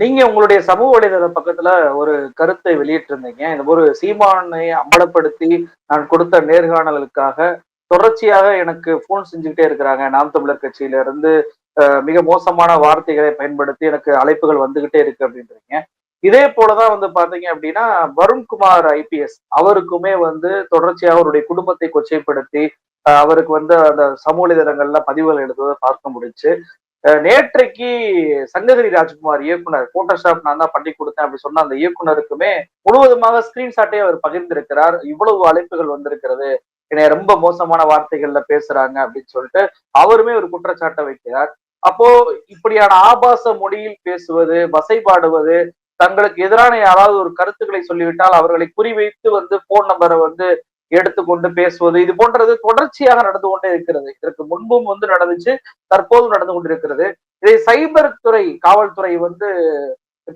நீங்க உங்களுடைய சமூக வலைதள பக்கத்துல ஒரு கருத்தை வெளியிட்டிருந்தீங்க. இந்த ஒரு சீமானை அம்பலப்படுத்தி நான் கொடுத்த நேர்காணலுக்காக தொடர்ச்சியாக எனக்கு போன் செஞ்சுகிட்டே இருக்கிறாங்க. நாம் தமிழர் கட்சியில இருந்து மிக மோசமான வார்த்தைகளை பயன்படுத்தி எனக்கு அழைப்புகள் வந்துகிட்டே இருக்கு அப்படின்றீங்க. இதே போலதான் வந்து பார்த்தீங்க அப்படின்னா, வருண்குமார் ஐபிஎஸ் அவருக்குமே வந்து தொடர்ச்சியா அவருடைய குடும்பத்தை கொச்சைப்படுத்தி, அவருக்கு வந்து அந்த சமூக இதழங்கள்ல பதிவுகள் எடுத்ததை பார்க்க முடிச்சு நேற்றைக்கு சங்ககிரி ராஜ்குமார் இயக்குனர் போட்டோஷாப் நான் தான் பண்ணி கொடுத்தேன் அப்படி சொன்ன அந்த இயக்குனருக்குமே முழுவதுமாக ஸ்கிரீன்ஷாட்டே அவர் பகிர்ந்திருக்கிறார். இவ்வளவு அழைப்புகள் வந்திருக்கிறது. என்னைய ரொம்ப மோசமான வார்த்தைகள்ல பேசுறாங்க அப்படின்னு சொல்லிட்டு, அவருமே ஒரு குற்றச்சாட்டை வைக்கிறார். அப்போ இப்படியான ஆபாச மொழியில் பேசுவது, வசைபாடுவது, தங்களுக்கு எதிரான யாராவது ஒரு கருத்துக்களை சொல்லிவிட்டால் அவர்களை குறிவைத்து வந்து போன் நம்பரை வந்து எடுத்துக்கொண்டு பேசுவது, இது போன்றது தொடர்ச்சியாக நடந்து கொண்டே இருக்கிறது. இதற்கு முன்பும் வந்து நடந்துச்சு, தற்போதும் நடந்து கொண்டிருக்கிறது. இதை சைபர் துறை, காவல்துறை வந்து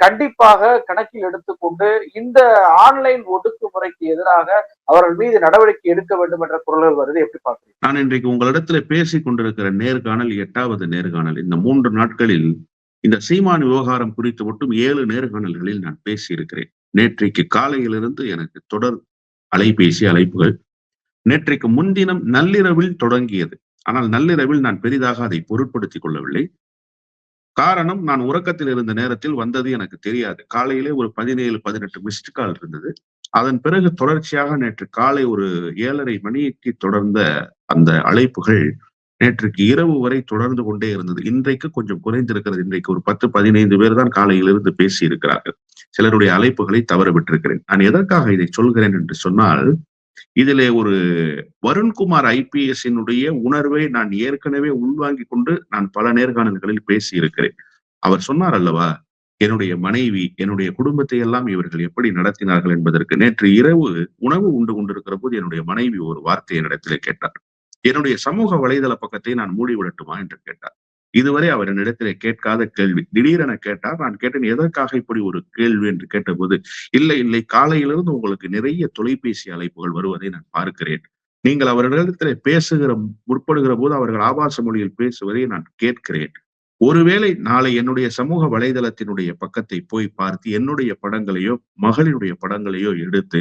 கண்டிப்பாக கணக்கில் எடுத்துக்கொண்டு இந்த ஆன்லைன் ஒடுக்குமுறைக்கு எதிராக அவர்கள் மீது நடவடிக்கை எடுக்க வேண்டும் என்ற குரல்கள் வருது. எப்படி பார்க்கிறீங்க? நான் இன்றைக்கு உங்களிடத்துல பேசிக் கொண்டிருக்கிற நேர்காணல் எட்டாவது நேர்காணல். இந்த மூன்று நாட்களில் இந்த சீமான் விவகாரம் குறித்து மட்டும் ஏழு நேர்காணல்களில் நான் பேசியிருக்கிறேன். நேற்றைக்கு காலையிலிருந்து எனக்கு தொடர் அலைபேசி அழைப்புகள். நேற்றைக்கு முன்தினம் நள்ளிரவில் தொடங்கியது. ஆனால் நள்ளிரவில் நான் பெரிதாக அதை பொருட்படுத்திக் கொள்ளவில்லை. காரணம் நான் உறக்கத்தில் இருந்த நேரத்தில் வந்தது எனக்கு தெரியாது. காலையிலே ஒரு 17, 18 மிஸ்ட் கால் இருந்தது. அதன் பிறகு தொடர்ச்சியாக நேற்று காலை ஒரு ஏழரை மணிக்கு தொடர்ந்த அந்த அழைப்புகள் நேற்றுக்கு இரவு வரை தொடர்ந்து கொண்டே இருந்தது. இன்றைக்கு கொஞ்சம் குறைந்திருக்கிறது. இன்றைக்கு ஒரு 10, 15 பேர் தான் காலையிலிருந்து பேசியிருக்கிறார்கள். சிலருடைய அழைப்புகளை தவற விட்டிருக்கிறேன். நான் எதற்காக இதை சொல்கிறேன் என்று சொன்னால், இதிலே ஒரு வருண்குமார் ஐபிஎஸ்ஸினுடைய உணர்வை நான் ஏற்கனவே உள்வாங்கிக் கொண்டு நான் பல நேர்காணல்களில் பேசியிருக்கிறேன். அவர் சொன்னார் அல்லவா, என்னுடைய மனைவி, என்னுடைய குடும்பத்தை எல்லாம் இவர்கள் எப்படி நடத்தினார்கள் என்பதற்கு நேற்று இரவு உணவு உண்டு கொண்டிருக்கிற போது என்னுடைய மனைவி ஒரு வார்த்தை என்னிடத்திலே கேட்டார். என்னுடைய சமூக வலைதள பக்கத்தை நான் மூடி விடட்டுமா என்று கேட்டார். இதுவரை அவர் என்னிடத்திலே கேட்காத கேள்வி. திடீரென கேட்டார். நான் கேட்டேன் எதற்காக இப்படி ஒரு கேள்வி என்று கேட்டபோது, இல்லை, இல்லை காலையிலிருந்து உங்களுக்கு நிறைய தொலைபேசி அழைப்புகள் வருவதை நான் பார்க்கிறேன். நீங்கள் அவர்களிடத்திலே பேசுகிற முற்படுகிற போது அவர்கள் ஆபாச மொழியில் பேசுவதை நான் கேட்கிறேன். ஒருவேளை நாளை என்னுடைய சமூக வலைதளத்தினுடைய பக்கத்தை போய் பார்த்து என்னுடைய படங்களையோ, மகளினுடைய படங்களையோ எடுத்து,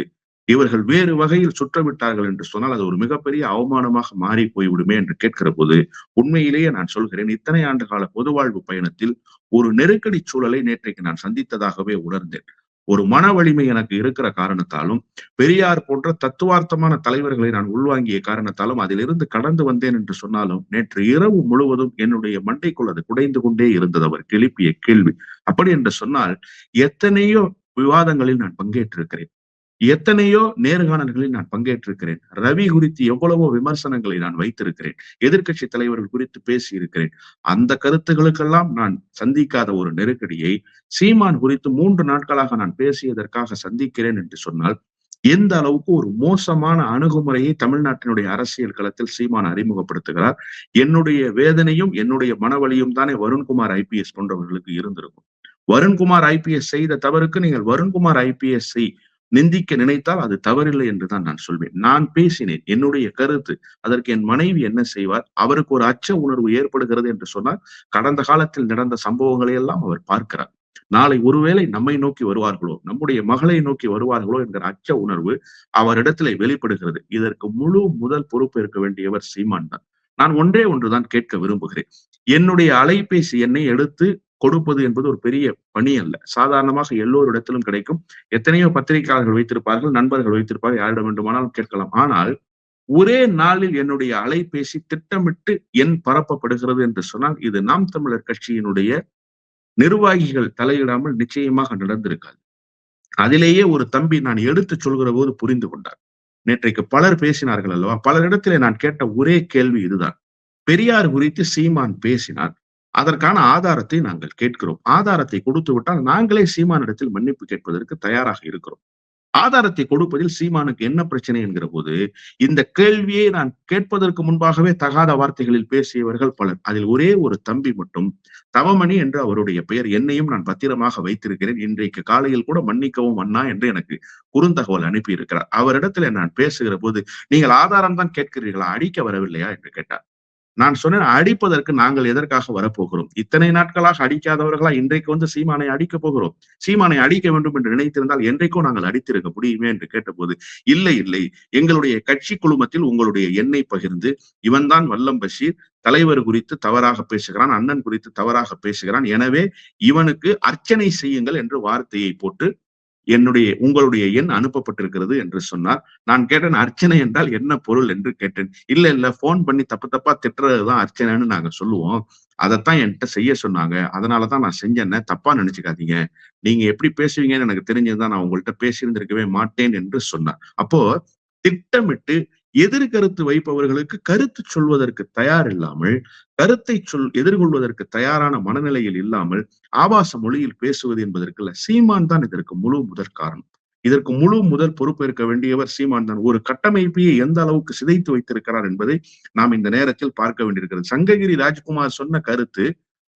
இவர்கள் வேறு வகையில் சுற்றவிட்டார்கள் என்று சொன்னால் அது ஒரு மிகப்பெரிய அவமானமாக மாறி போய்விடுமே என்று கேட்கிற போது, உண்மையிலேயே நான் சொல்கிறேன் இத்தனை ஆண்டு கால பொதுவாழ்வு பயணத்தில் ஒரு நெருக்கடி சூழலை நேற்றைக்கு நான் சந்தித்ததாகவே உணர்ந்தேன். ஒரு மன வலிமை எனக்கு இருக்கிற காரணத்தாலும், பெரியார் போன்ற தத்துவார்த்தமான தலைவர்களை நான் உள்வாங்கிய காரணத்தாலும் அதிலிருந்து கடந்து வந்தேன் என்று சொன்னாலும், நேற்று இரவு முழுவதும் என்னுடைய மண்டைக்குள் அது குடைந்து கொண்டே இருந்தது அவர் எழுப்பிய கேள்வி. அப்படி என்று சொன்னால், எத்தனையோ விவாதங்களில் நான் பங்கேற்றிருக்கிறேன். எத்தனையோ நேர்காணல்களில் நான் பங்கேற்றிருக்கிறேன். ரவி குறித்து எவ்வளவோ விமர்சனங்களை நான் வைத்திருக்கிறேன். எதிர்கட்சி தலைவர்கள் குறித்து பேசியிருக்கிறேன். அந்த கருத்துகளுக்கெல்லாம் நான் சந்திக்காத ஒரு நெருக்கடியை, சீமான் குறித்து மூன்று நாட்களாக நான் பேசியதற்காக சந்திக்கிறேன் என்று சொன்னால், எந்த அளவுக்கு ஒரு மோசமான அணுகுமுறையை தமிழ்நாட்டினுடைய அரசியல் களத்தில் சீமான் அறிமுகப்படுத்துகிறார். என்னுடைய வேதனையும், என்னுடைய மனவழியும் தானே வருண்குமார் ஐபிஎஸ் போன்றவர்களுக்கு இருந்திருக்கும். வருண்குமார் ஐபிஎஸ் செய்த தவறுக்கு நீங்கள் வருண்குமார் ஐபிஎஸ்ஸை நிந்திக்க நினைத்தால் அது தவறில்லை என்றுதான் நான் சொல்வேன். நான் பேசினேன். என்னுடைய கருத்து. அதற்கு என் மனைவி என்ன செய்வார்? அவருக்கு ஒரு அச்ச உணர்வு ஏற்படுகிறது என்று சொன்னால், கடந்த காலத்தில் நடந்த சம்பவங்களை எல்லாம் அவர் பார்க்கிறார். நாளை ஒருவேளை நம்மை நோக்கி வருவார்களோ, நம்முடைய மகளை நோக்கி வருவார்களோ என்கிற அச்ச உணர்வு அவரிடத்திலே வெளிப்படுகிறது. இதற்கு முழு முதல் பொறுப்பு இருக்க வேண்டியவர் சீமான் தான். நான் ஒன்றே ஒன்றுதான் கேட்க விரும்புகிறேன். என்னுடைய அலைபேசி எண்ணை எடுத்து கொடுப்பது என்பது ஒரு பெரிய பணி அல்ல. சாதாரணமாக எல்லோரிடத்திலும் கிடைக்கும். எத்தனையோ பத்திரிகையாளர்கள் வைத்திருப்பார்கள், நண்பர்கள் வைத்திருப்பார்கள். யாரிடம் வேண்டுமானாலும் கேட்கலாம். ஆனால், ஒரே நாளில் என்னுடைய அலைபேசி திட்டமிட்டு எண் பரப்பப்படுகிறது என்று சொன்னால், இது நாம் தமிழர் கட்சியினுடைய நிர்வாகிகள் தலையிடாமல் நிச்சயமாக நடந்திருக்காது. அதிலேயே ஒரு தம்பி நான் எடுத்து சொல்கிற போது புரிந்து கொண்டார். நேற்றைக்கு பலர் பேசினார்கள் அல்லவா? பலரிடத்திலே நான் கேட்ட ஒரே கேள்வி இதுதான். பெரியார் குறித்து சீமான் பேசினார். அதற்கான ஆதாரத்தை நாங்கள் கேட்கிறோம். ஆதாரத்தை கொடுத்து விட்டால் நாங்களே சீமானிடத்தில் மன்னிப்பு கேட்பதற்கு தயாராக இருக்கிறோம். ஆதாரத்தை கொடுப்பதில் சீமானுக்கு என்ன பிரச்சனை என்கிற போது, இந்த கேள்வியை நான் கேட்பதற்கு முன்பாகவே தகாத வார்த்தைகளில் பேசியவர்கள் பலர். அதில் ஒரே ஒரு தம்பி மட்டும் தவமணி என்று அவருடைய பெயர். என்னையும் நான் பத்திரமாக வைத்திருக்கிறேன். இன்றைக்கு காலையில் கூட மன்னிக்கவும் அண்ணா என்று எனக்கு குறுந்தகவல் அனுப்பியிருக்கிறார். அவரிடத்துல நான் பேசுகிற போது, நீங்கள் ஆதாரம் தான் கேட்கிறீர்களா? அடிக்க வரவில்லையா? என்று கேட்டார். நான் சொன்னேன் அடிப்பதற்கு நாங்கள் எதற்காக வரப்போகிறோம்? இத்தனை நாட்களாக அடிக்காதவர்களா இன்றைக்கு வந்து சீமானை அடிக்க போகிறோம்? சீமானை அடிக்க வேண்டும் என்று நினைத்திருந்தால் என்றைக்கும் நாங்கள் அடித்திருக்க முடியுமே என்று கேட்டபோது இல்லை இல்லை. எங்களுடைய கட்சி குழுமத்தில் உங்களுடைய எண்ணெய் பகிர்ந்து இவன்தான் வல்லம் பஷீர் தலைவர் குறித்து தவறாக பேசுகிறான் அண்ணன் குறித்து தவறாக பேசுகிறான். எனவே இவனுக்கு அர்ச்சனை செய்யுங்கள் என்று வார்த்தையை போட்டு என்னுடைய உங்களுடைய எண் அனுப்பப்பட்டிருக்கிறது என்று சொன்னார். நான் கேட்டேன் அர்ச்சனை என்றால் என்ன பொருள்? என்று கேட்டேன். இல்ல இல்ல போன் பண்ணி தப்பு தப்பா திட்டுறதுதான் அர்ச்சனைன்னு நாங்க சொல்லுவோம். அதைத்தான் என்கிட்ட செய்ய சொன்னாங்க. அதனாலதான் நான் செஞ்சேன்ன தப்பா நினைச்சுக்காதீங்க. நீங்க எப்படி பேசுவீங்கன்னு எனக்கு தெரிஞ்சதுதான் நான் உங்கள்கிட்ட பேசியிருந்திருக்கவே மாட்டேன் என்று சொன்னார். அப்போ திட்டமிட்டு எதிர்கருத்து வைப்பவர்களுக்கு கருத்து சொல்வதற்கு தயார் இல்லாமல் கருத்தை சொல் எதிர்கொள்வதற்கு தயாரான மனநிலையில் இல்லாமல் ஆபாச மொழியில் பேசுவது என்பதற்குள்ள சீமான் தான் இதற்கு முழு முதற் காரணம். இதற்கு முழு முதல் பொறுப்பேற்க வேண்டியவர் சீமான் தான். ஒரு கட்டமைப்பையே எந்த அளவுக்கு சிதைத்து வைத்திருக்கிறார் என்பதை நாம் இந்த நேரத்தில் பார்க்க வேண்டியிருக்கிறது. சங்ககிரி ராஜ்குமார் சொன்ன கருத்து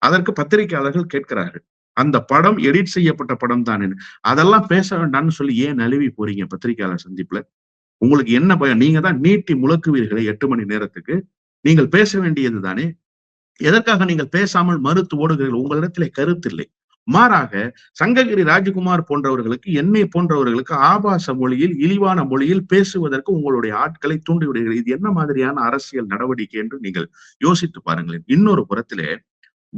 அதற்கு பத்திரிகையாளர்கள் கேட்கிறார்கள். அந்த படம் எடிட் செய்யப்பட்ட படம் தான். அதெல்லாம் பேச வேண்டாம்னு சொல்லி ஏன் நழுவி போறீங்க பத்திரிகையாளர் சந்திப்புல? உங்களுக்கு என்ன பயம்? நீங்க தான் நீட்டி முழக்குவீர்களே எட்டு மணி நேரத்துக்கு. நீங்கள் பேச வேண்டியது தானே? எதற்காக நீங்கள் பேசாமல் மறுத்து ஓடுகிறீர்கள்? உங்களிடத்திலே கருத்தில்லை மாறாக சங்ககிரி ராஜகுமார் போன்றவர்களுக்கு என்னை போன்றவர்களுக்கு ஆபாச மொழியில் இழிவான மொழியில் பேசுவதற்கு உங்களுடைய ஆட்களை தூண்டிவிடுகிறீர்கள். இது என்ன மாதிரியான அரசியல் நடவடிக்கை என்று நீங்கள் யோசித்து பாருங்களேன். இன்னொரு புறத்திலே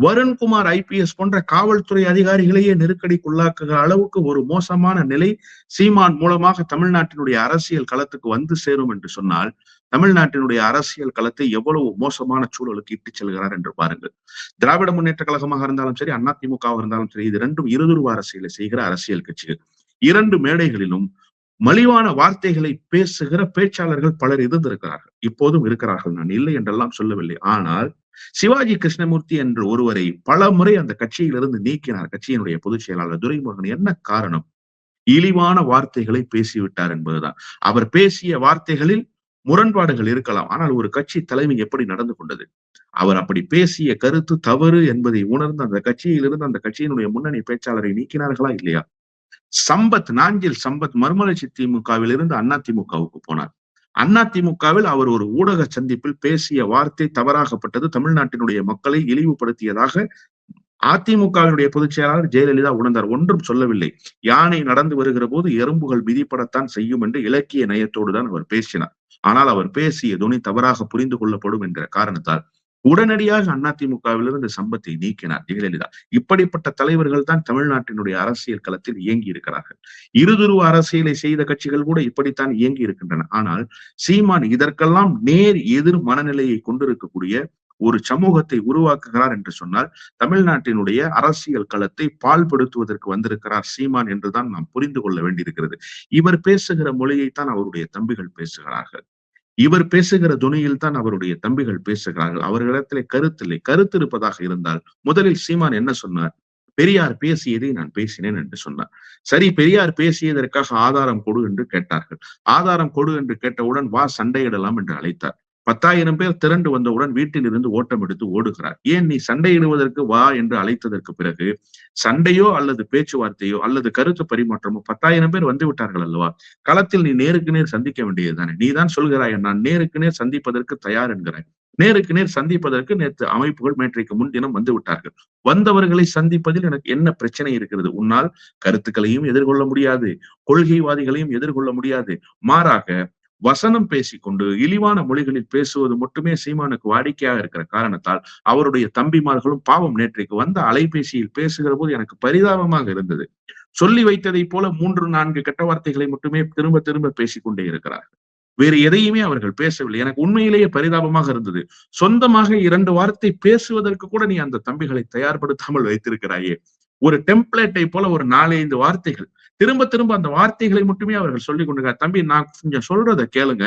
வருண்குமார் ஐபிஎஸ் போன்ற காவல்துறை அதிகாரிகளையே நெருக்கடிக்குள்ளாக்குகிற அளவுக்கு ஒரு மோசமான நிலை சீமான் மூலமாக தமிழ்நாட்டினுடைய அரசியல் களத்துக்கு வந்து சேரும் என்று சொன்னால் தமிழ்நாட்டினுடைய அரசியல் களத்தை எவ்வளவு மோசமான சூழலுக்கு இட்டுச் செல்கிறார் என்று பாருங்கள். திராவிட முன்னேற்ற கழகமாக இருந்தாலும் சரி அதிமுகவாக இருந்தாலும் சரி இது ரெண்டும் இருதுருவ அரசியலை செய்கிற அரசியல் கட்சிகள். இரண்டு மேடைகளிலும் மலிவான வார்த்தைகளை பேசுகிற பேச்சாளர்கள் பலர் இருந்திருக்கிறார்கள். இப்போதும் இருக்கிறார்கள். நான் இல்லை என்றெல்லாம் சொல்லவில்லை. ஆனால் சிவாஜி கிருஷ்ணமூர்த்தி என்ற ஒருவரை பல முறை அந்த கட்சியிலிருந்து நீக்கினார். கட்சியினுடைய பொதுச் செயலாளர் துரைமுருகன். என்ன காரணம்? இழிவான வார்த்தைகளை பேசிவிட்டார் என்பதுதான். அவர் பேசிய வார்த்தைகளில் முரண்பாடுகள் இருக்கலாம். ஆனால் ஒரு கட்சி தலைமை எப்படி நடந்து கொண்டது? அவர் அப்படி பேசிய கருத்து தவறு என்பதை உணர்ந்து அந்த கட்சியிலிருந்து அந்த கட்சியினுடைய முன்னணி பேச்சாளரை நீக்கினார்களா இல்லையா? சம்பத் நாஞ்சில் சம்பத் மர்மலட்சி திமுகவில் இருந்து அண்ணா திமுகவுக்கு அண்ணா திமுகவில் அவர் ஒரு ஊடக சந்திப்பில் பேசிய வார்த்தை தவறாகப்பட்டது. தமிழ்நாட்டினுடைய மக்களை இழிவுபடுத்தியதாக அதிமுகவினுடைய பொதுச் செயலாளர் ஜெயலலிதா உணர்ந்தார். ஒன்றும் சொல்லவில்லை. யானை நடந்து வருகிற போது எறும்புகள் விதிப்படத்தான் செய்யும் என்று இலக்கிய நயத்தோடு தான் அவர் பேசினார். ஆனால் அவர் பேசிய துணி தவறாக புரிந்து கொள்ளப்படும் என்ற காரணத்தால் உடனடியாக அதிமுகவிலிருந்து சம்பத்தை நீக்கினார் ஜெயலலிதா. இப்படிப்பட்ட தலைவர்கள் தான் தமிழ்நாட்டினுடைய அரசியல் களத்தில் இயங்கி இருக்கிறார்கள். இருதுருவ அரசியலை செய்த கட்சிகள் கூட இப்படித்தான் இயங்கி இருக்கின்றன. ஆனால் சீமான் இதற்கெல்லாம் நேர் எதிர் மனநிலையை கொண்டிருக்கக்கூடிய ஒரு சமூகத்தை உருவாக்குகிறார் என்று சொன்னால் தமிழ்நாட்டினுடைய அரசியல் களத்தை பால்படுத்துவதற்கு வந்திருக்கிறார் சீமான் என்றுதான் நாம் புரிந்து கொள்ள வேண்டியிருக்கிறது. இவர் பேசுகிற மொழியைத்தான் அவருடைய தம்பிகள் பேசுகிறார்கள். இவர் பேசுகிற துணியில் தான் அவருடைய தம்பிகள் பேசுகிறார்கள். அவர்களிடத்திலே கருத்தில்லை. கருத்து இருப்பதாக இருந்தால் முதலில் சீமான் என்ன சொன்னார்? பெரியார் பேசியதை நான் பேசினேன் என்று சொன்னார். சரி பெரியார் பேசியதற்காக ஆதாரம் கொடு என்று கேட்டார்கள். ஆதாரம் கொடு என்று கேட்டவுடன் வா சண்டையிடலாம் என்று அழைத்தார். பத்தாயிரம் பேர் திரண்டு வந்தவுடன் வீட்டில் இருந்து ஓட்டம் எடுத்து ஓடுகிறார். ஏன் நீ சண்டையிடுவதற்கு வா என்று அழைத்ததற்கு பிறகு சண்டையோ அல்லது பேச்சுவார்த்தையோ அல்லது கருத்து பரிமாற்றமோ பத்தாயிரம் பேர் வந்து விட்டார்கள் அல்லவா? களத்தில் நீ நேருக்கு நேர் சந்திக்க வேண்டியதுதானே நீ தான் சொல்கிறாய் நான் நேருக்கு நேர் சந்திப்பதற்கு தயார் என்கிறாய். நேருக்கு நேர் சந்திப்பதற்கு நேற்று அமைப்புகள் நேற்றைக்கு முன்தினம் வந்து விட்டார்கள். வந்தவர்களை சந்திப்பதில் எனக்கு என்ன பிரச்சனை இருக்கிறது? உன்னால் கருத்துக்களையும் எதிர்கொள்ள முடியாது கொள்கைவாதிகளையும் எதிர்கொள்ள முடியாது. மாறாக வசனம் பேசிக்கொண்டு இழிவான மொழிகளில் பேசுவது மட்டுமே சீமானுக்கு வாடிக்கையாக இருக்கிற காரணத்தால் அவருடைய தம்பிமார்களும் பாவம் நேற்றைக்கு வந்த அலைபேசியில் பேசுகிற போது எனக்கு பரிதாபமாக இருந்தது. சொல்லி வைத்ததை போல மூன்று நான்கு கெட்ட வார்த்தைகளை மட்டுமே திரும்ப திரும்ப பேசிக்கொண்டே இருக்கிறார்கள். வேறு எதையுமே அவர்கள் பேசவில்லை. எனக்கு உண்மையிலேயே பரிதாபமாக இருந்தது. சொந்தமாக இரண்டு வார்த்தை பேசுவதற்கு கூட நீ அந்த தம்பிகளை தயார்படுத்தாமல் வைத்திருக்கிறாயே. ஒரு டெம்ப்ளேட்டை போல ஒரு நாலஞ்சு வார்த்தைகள் திரும்ப திரும்ப அந்த வார்த்தைகளை மட்டுமே அவர்கள் சொல்லிக் கொண்டிருக்கார். தம்பி நான் கொஞ்சம் சொல்றத கேளுங்க.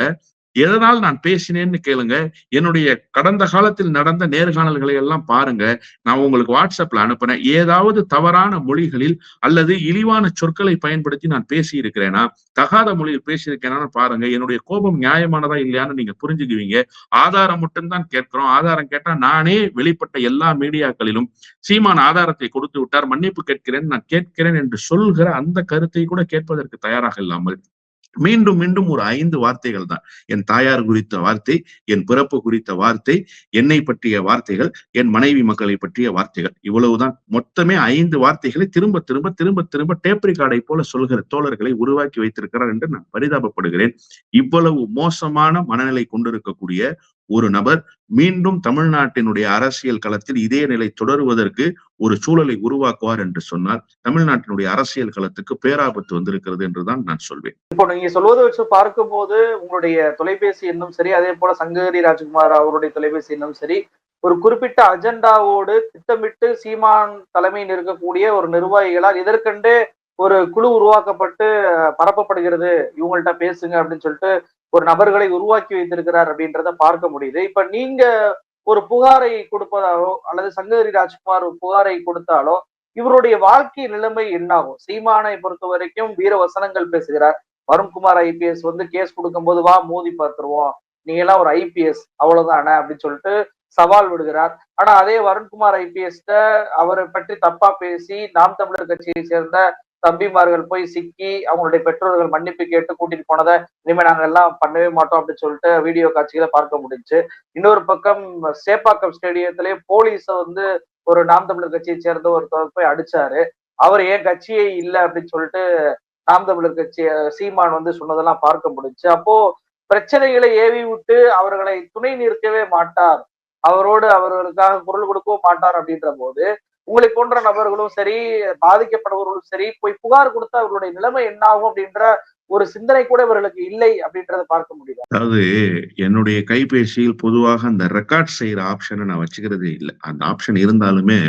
எதனால் நான் பேசினேன்னு கேளுங்க. என்னுடைய கடந்த காலத்தில் நடந்த நேர்காணல்களை எல்லாம் பாருங்க. நான் உங்களுக்கு வாட்ஸ்அப்ல அனுப்புறேன் ஏதாவது தவறான மொழிகளில் அல்லது இழிவான சொற்களை பயன்படுத்தி நான் பேசி இருக்கிறேனா தகாத மொழியில் பேசியிருக்கேனா பாருங்க. என்னுடைய கோபம் நியாயமானதா இல்லையான்னு நீங்க புரிஞ்சுக்குவீங்க. ஆதாரம் மட்டும்தான் கேட்கிறோம். ஆதாரம் கேட்டா நானே வெளிப்பட்ட எல்லா மீடியாக்களிலும் சீமான் ஆதாரத்தை கொடுத்து விட்டார். மன்னிப்பு கேட்கிறேன் நான் கேட்கிறேன் என்று சொல்கிற அந்த கருத்தை கூட கேட்பதற்கு தயாராக இல்லாமல் மீண்டும் மீண்டும் ஒரு ஐந்து வார்த்தைகள் தான். என் தாயார் குறித்த வார்த்தை என் பிறப்பு குறித்த வார்த்தை என்னை பற்றிய வார்த்தைகள் என் மனைவி மக்களை பற்றிய வார்த்தைகள். இவ்வளவுதான். மொத்தமே ஐந்து வார்த்தைகளை திரும்ப திரும்ப திரும்ப திரும்ப டேப்ரிகார்டை போல சொல்கிற தோழர்களை உருவாக்கி வைத்திருக்கிறார் என்று நான் பரிதாபப்படுகிறேன். இவ்வளவு மோசமான மனநிலை கொண்டிருக்கக்கூடிய ஒரு நபர் மீண்டும் தமிழ்நாட்டினுடைய அரசியல் களத்தில் இதே நிலை தொடருவதற்கு ஒரு சூழலை உருவாக்குவார் என்று சொன்னால் தமிழ்நாட்டினுடைய அரசியல் களத்துக்கு பேராபத்து வந்திருக்கிறது என்றுதான் நான் சொல்வேன். இப்போ நீங்க சொல்வதை வச்சு பார்க்கும்போது உங்களுடைய தொலைபேசி எண்ணும் சரி அதே போல சங்ககிரி ராஜ்குமார் அவருடைய தொலைபேசி எண்ணும் சரி ஒரு குறிப்பிட்ட அஜெண்டாவோடு திட்டமிட்டு சீமான் தலைமையில் இருக்கக்கூடிய ஒரு நிர்வாகிகளால் இதற்கென்றே ஒரு குழு உருவாக்கப்பட்டு பரப்பப்படுகிறது. இவங்கள்ட்ட பேசுங்க அப்படின்னு சொல்லிட்டு ஒரு நபர்களை உருவாக்கி வைத்திருக்கிறார் அப்படின்றத பார்க்க முடியுது. இப்ப நீங்க ஒரு புகாரை கொடுப்பதாலோ அல்லது சங்ககிரி ராஜ்குமார் புகாரை கொடுத்தாலோ இவருடைய வாழ்க்கை நிலைமை என்னாகும்? சீமானை பொறுத்த வரைக்கும் வீர வசனங்கள் பேசுகிறார். வருண்குமார் ஐபிஎஸ் வந்து கேஸ் கொடுக்கும்போது வா மோதி பார்த்துருவோம். நீங்க எல்லாம் ஒரு ஐபிஎஸ் அவ்வளவுதானே? அப்படின்னு சொல்லிட்டு சவால் விடுகிறார். ஆனா அதே வருண்குமார் ஐபிஎஸ்ட அவரை பற்றி தப்பா பேசி நாம் தமிழர் கட்சியை சேர்ந்த தம்பிமார்கள் போய் சிக்கி அவங்களுடைய பெற்றோர்கள் மன்னிப்பு கேட்டு கூட்டிட்டு போனதை இனிமே நாங்க எல்லாம் பண்ணவே மாட்டோம் அப்படின்னு சொல்லிட்டு வீடியோ காட்சிகளை பார்க்க முடிஞ்சு. இன்னொரு பக்கம் சேப்பாக்கம் ஸ்டேடியத்திலே போலீஸை வந்து ஒரு நாம் தமிழர் கட்சியை சேர்ந்த ஒருத்தர் போய் அடிச்சாரு. அவர் ஏன் கட்சியே இல்லை அப்படின்னு சொல்லிட்டு நாம் தமிழர் கட்சி சீமான் வந்து சொன்னதெல்லாம் பார்க்க முடிஞ்சு. அப்போ பிரச்சனைகளை ஏவி விட்டு அவர்களை துணை நிற்கவே மாட்டார். அவரோடு அவர்களுக்காக குரல் கொடுக்கவும் மாட்டார் அப்படின்ற போது உங்களை போன்ற நபர்களும் சரி பாதிக்கப்பட்டவர்களும் சரி போய் புகார் கொடுத்தா அவர்களுடைய நிலைமை என்ன ஆகும் அப்படின்ற ஒரு சிந்தனை கூட இவர்களுக்கு இல்லை அப்படின்றத பார்க்க முடியல அதாவது என்னுடைய கைபேசியில் பொதுவாக அந்த ரெக்கார்ட் செய்யற ஆப்ஷனை நான் வச்சுக்கிறதே இல்லை. அந்த ஆப்ஷன் இருந்தாலுமே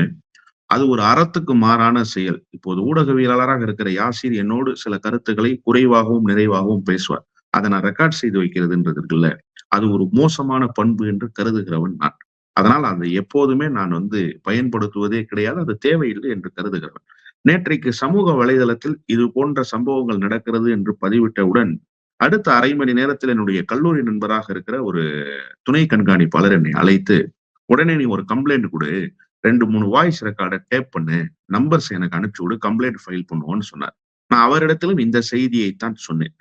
அது ஒரு அறத்துக்கு மாறான செயல். இப்போது ஊடகவியலாளராக இருக்கிற யாசிர் என்னோடு சில கருத்துக்களை குறைவாகவும் நிறைவாகவும் பேசுவார். அதை நான் ரெக்கார்ட் செய்து வைக்கிறதுன்றது இருக்குல்ல அது ஒரு மோசமான பண்பு என்று கருதுகிறவன் நான். அதனால் அதை எப்போதுமே நான் வந்து பயன்படுத்துவதே கிடையாது அது தேவையில்லை என்று கருதுகிறவன். நேற்றைக்கு சமூக வலைதளத்தில் இது போன்ற சம்பவங்கள் நடக்கிறது என்று பதிவிட்டவுடன் அடுத்த அரை மணி நேரத்தில் என்னுடைய கல்லூரி நண்பராக இருக்கிற ஒரு துணை கண்காணிப்பாளர் என்னை அழைத்து உடனே நீ ஒரு கம்ப்ளைண்ட் கொடு. ரெண்டு மூணு வாய்ஸ் ரெக்கார்டை டேப் பண்ணு. நம்பர்ஸ் எனக்கு அனுப்பிச்சு விடு. கம்ப்ளைண்ட் ஃபைல் பண்ணுவோன்னு சொன்னார். நான் அவரிடத்திலும் இந்த செய்தியை தான் சொன்னேன்.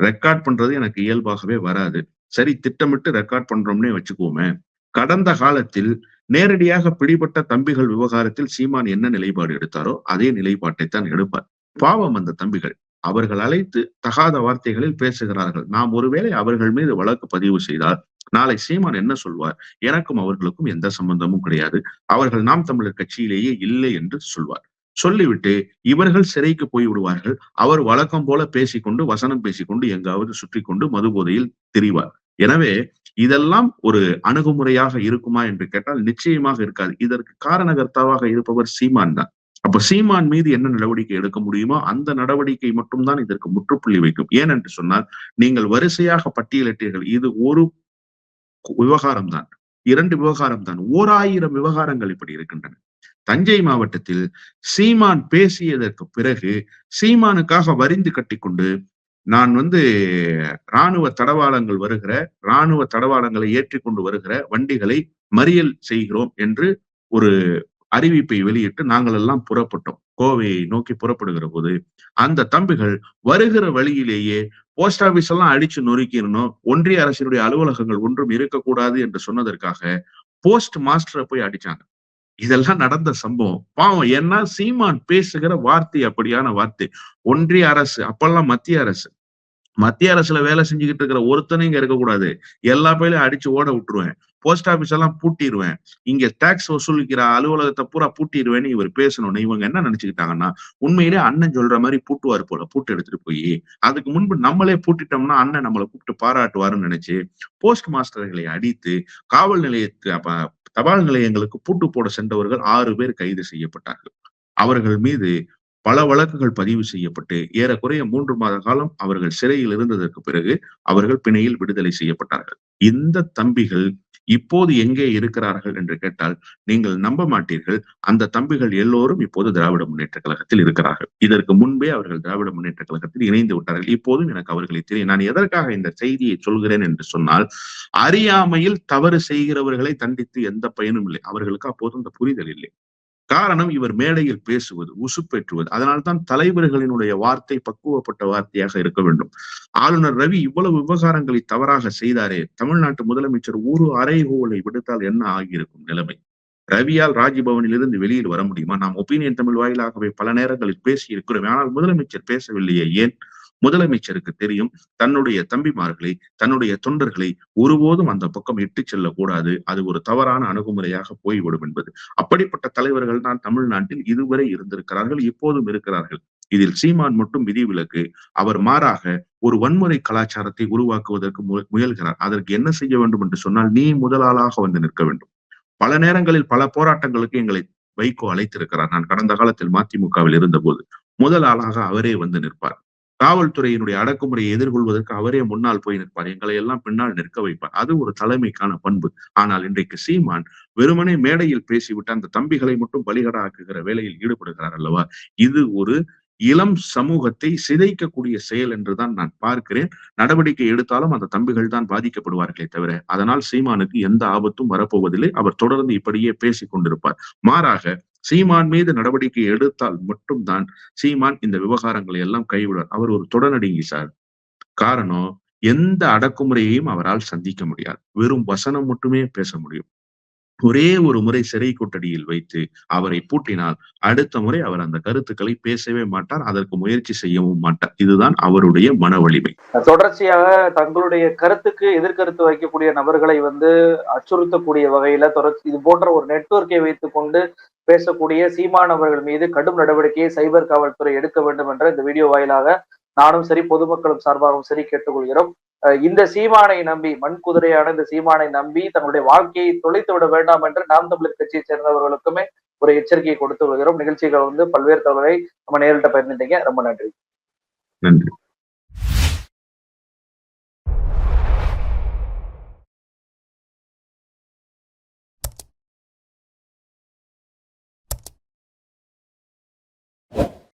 ரெக்கார்ட் பண்றது எனக்கு இயல்பாகவே வராது. சரி திட்டமிட்டு ரெக்கார்ட் பண்றோம்னே வச்சுக்குவோமே. கடந்த காலத்தில் நேரடியாக பிடிபட்ட தம்பிகள் விவகாரத்தில் சீமான் என்ன நிலைப்பாடு எடுத்தாரோ அதே நிலைப்பாட்டை தான் எடுப்பார். பாவம் அந்த தம்பிகள். அவர்கள் அழைத்து தகாத வார்த்தைகளில் பேசுகிறார்கள். நாம் ஒருவேளை அவர்கள் மீது வழக்கு பதிவு செய்தால் நாளை சீமான் என்ன சொல்வார்? எனக்கும் அவர்களுக்கும் எந்த சம்பந்தமும் கிடையாது. அவர்கள் நாம் தமிழர் கட்சியிலேயே இல்லை என்று சொல்வார். சொல்லிவிட்டு இவர்கள் சிறைக்கு போய் விடுவார்கள். அவர் வழக்கம் போல பேசிக்கொண்டு வசனம் பேசிக்கொண்டு எங்காவது சுற்றி கொண்டு மது போதையில் திரிவார். எனவே இதெல்லாம் ஒரு அணுகுமுறையாக இருக்குமா என்று கேட்டால் நிச்சயமாக இருக்காது. இதற்கு காரணகர்த்தாவாக இருப்பவர் சீமான் தான். அப்ப சீமான் மீது என்ன நடவடிக்கை எடுக்க முடியுமோ அந்த நடவடிக்கை மட்டும்தான் இதற்கு முற்றுப்புள்ளி வைக்கும். ஏனென்று சொன்னால் நீங்கள் வரிசையாக பட்டியலிட்டீர்கள். இது ஒரு விவகாரம் தான். இரண்டு விவகாரம் தான். ஓர் ஆயிரம் விவகாரங்கள் இப்படி இருக்கின்றன. தஞ்சை மாவட்டத்தில் சீமான் பேசியதற்கு பிறகு சீமானுக்காக வரிந்து கட்டிக்கொண்டு நான் வந்து இராணுவ தடவாளங்கள் வருகிற இராணுவ தடவாளங்களை ஏற்றி கொண்டு வருகிற வண்டிகளை மறியல் செய்கிறோம் என்று ஒரு அறிவிப்பை வெளியிட்டு நாங்கள் எல்லாம் புறப்பட்டோம். கோவையை நோக்கி புறப்படுகிற போது அந்த தம்பிகள் வருகிற வழியிலேயே போஸ்ட் ஆபீஸ் எல்லாம் அடிச்சு நொறுக்கிடணும் ஒன்றிய அரசினுடைய அலுவலகங்கள் ஒன்றும் இருக்கக்கூடாது என்று சொன்னதற்காக போஸ்ட் மாஸ்டரை போய் அடிச்சாங்க. இதெல்லாம் நடந்த சம்பவம். பாவம் ஏன்னா சீமான் பேசுகிற வார்த்தை அப்படியான வார்த்தை. ஒன்றிய அரசு அப்பெல்லாம் மத்திய அரசு. மத்திய அரசுல வேலை செஞ்சுக்கிட்டு இருக்கிற ஒருத்தனையும் இங்க இருக்கக்கூடாது. எல்லா பேரையும் அடிச்சு ஓட விட்டுருவேன். போஸ்ட் ஆபீஸ் எல்லாம் பூட்டிடுவேன் இங்க டாக்ஸ் வசூலிக்கிற அலுவலகத்தை பூரா பூட்டிடுவேன்னு இவர் பேசணும்னு இவங்க என்ன நினைச்சுக்கிட்டாங்கன்னா உண்மையிலே அண்ணன் சொல்ற மாதிரி பூட்டுவார் போல பூட்டு எடுத்துட்டு போய் அதுக்கு முன்பு நம்மளே பூட்டிட்டோம்னா அண்ணன் நம்மளை கூப்பிட்டு பாராட்டுவாருன்னு நினைச்சு போஸ்ட் மாஸ்டர்களை அடித்து காவல் நிலையத்து அப்ப தபால் நிலையங்களுக்கு பூட்டு போட சென்றவர்கள் ஆறு பேர் கைது செய்யப்பட்டார்கள். அவர்கள் மீது பல வழக்குகள் பதிவு செய்யப்பட்டு ஏறக்குறைய மூன்று மாத காலம் அவர்கள் சிறையில் இருந்ததற்கு பிறகு அவர்கள் பிணையில் விடுதலை செய்யப்பட்டார்கள். இந்த தம்பிகள் இப்போது எங்கே இருக்கிறார்கள் என்று கேட்டால் நீங்கள் நம்ப மாட்டீர்கள். அந்த தம்பிகள் எல்லோரும் இப்போது திராவிட முன்னேற்ற கழகத்தில் இருக்கிறார்கள். இதற்கு முன்பே அவர்கள் திராவிட முன்னேற்ற கழகத்தில் இணைந்து விட்டார்கள். இப்போதும் எனக்கு அவர்களை தெரியும். நான் எதற்காக இந்த செய்தியை சொல்கிறேன் என்று சொன்னால் அறியாமையில் தவறு செய்கிறவர்களை தண்டித்து எந்த பயனும் இல்லை. அவர்களுக்கு அப்போது அந்த புரிதல் இல்லை. காரணம் இவர் மேடையில் பேசுவது உசுப்பேற்றுவது. அதனால்தான் தலைவர்களினுடைய வார்த்தை பக்குவப்பட்ட வார்த்தையாக இருக்க வேண்டும். ஆளுநர் ரவி இவ்வளவு விவகாரங்களை தவறாக செய்தாரே தமிழ்நாட்டு முதலமைச்சர் ஒரு அறைகோலை விடுத்தால் என்ன ஆகியிருக்கும் நிலைமை? ரவியால் ராஜ்பவனில் இருந்து வெளியில் வர முடியுமா? நாம் ஒப்பீனியன் தமிழ் வாயிலாகவே பல நேரங்களில் பேசி இருக்கிறோம் ஆனால் முதலமைச்சர் பேசவில்லையே ஏன்? முதலமைச்சருக்கு தெரியும் தன்னுடைய தம்பிமார்களை தன்னுடைய தொண்டர்களை ஒருபோதும் அந்த பக்கம் இட்டு செல்லக்கூடாது. அது ஒரு தவறான அணுகுமுறையாக போய்விடும் என்பது. அப்படிப்பட்ட தலைவர்கள் தான் தமிழ்நாட்டில் இதுவரை இருந்திருக்கிறார்கள் இப்போதும் இருக்கிறார்கள். இதில் சீமான் மட்டும் விதிவிலக்கு அவர் மாறாக ஒரு வன்முறை கலாச்சாரத்தை உருவாக்குவதற்கு முயல்கிறார். அதற்கு என்ன செய்ய வேண்டும் என்று சொன்னால் நீ முதலாளாக வந்து நிற்க வேண்டும். பல நேரங்களில் பல போராட்டங்களுக்கு எங்களை வைகோ அழைத்திருக்கிறார். நான் கடந்த காலத்தில் மதிமுகவில் இருந்தபோது முதல் ஆளாக அவரே வந்து நிற்பார். காவல்துறையினுடைய அடக்குமுறையை எதிர்கொள்வதற்கு அவரே முன்னால் போய் நிற்பார். எங்களை எல்லாம் பின்னால் நிற்க வைப்பார். அது ஒரு தலைமைக்கான பண்பு. ஆனால் இன்றைக்கு சீமான் வெறுமனே மேடையில் பேசிவிட்டு அந்த தம்பிகளை மட்டும் பலிகடாக்குகிற வேலையில் ஈடுபடுகிறார் அல்லவா? இது ஒரு இளம் சமூகத்தை சிதைக்கக்கூடிய செயல் என்றுதான் நான் பார்க்கிறேன். நடவடிக்கை எடுத்தாலும் அந்த தம்பிகள் தான் பாதிக்கப்படுவார்களே தவிர அதனால் சீமானுக்கு எந்த ஆபத்தும் வரப்போவதில்லை. அவர் தொடர்ந்து இப்படியே பேசிக் கொண்டிருப்பார் மாறாக சீமான் மீது நடவடிக்கை எடுத்தால் மட்டும்தான் சீமான் இந்த விவகாரங்களை எல்லாம் கைவிடுவார். அவர் ஒரு தொடநடுங்கி சார். காரணம் எந்த அடக்குமுறையையும் அவரால் சந்திக்க முடியாது. வெறும் வசனம் மட்டுமே பேச முடியும். ஒரே ஒரு முறை சிறை கொட்டடியில் வைத்து அவரை பூட்டினால் அடுத்த முறை அவர் அந்த கருத்துக்களை பேசவே மாட்டார் அதற்கு முயற்சி செய்யவும் மாட்டார். இதுதான் அவருடைய மன வலிமை. தொடர்ச்சியாக தங்களுடைய கருத்துக்கு எதிர்கருத்து வைக்கக்கூடிய நபர்களை வந்து அச்சுறுத்தக்கூடிய வகையில தொடர்ச்சி இது போன்ற ஒரு நெட்வொர்க்கை வைத்துக் கொண்டு பேசக்கூடிய சீமானவர்கள் மீது கடும் நடவடிக்கையை சைபர் காவல்துறை எடுக்க வேண்டும் என்ற இந்த வீடியோ வாயிலாக நானும் சரி பொதுமக்களும் சார்பாகவும் சரி கேட்டுக்கொள்கிறோம். இந்த சீமானை நம்பி மண் குதிரையான இந்த சீமானை நம்பி தங்களுடைய வாழ்க்கையை தொலைத்து விட வேண்டாம் என்று நாம் தமிழர் கட்சியை சேர்ந்தவர்களுக்குமே ஒரு எச்சரிக்கையை கொடுத்து வருகிறோம். நிகழ்ச்சிகள் வந்து பல்வேறு தகவலை நம்ம நேரிட்ட பயிர்ந்துட்டீங்க ரொம்ப நன்றி. நன்றி.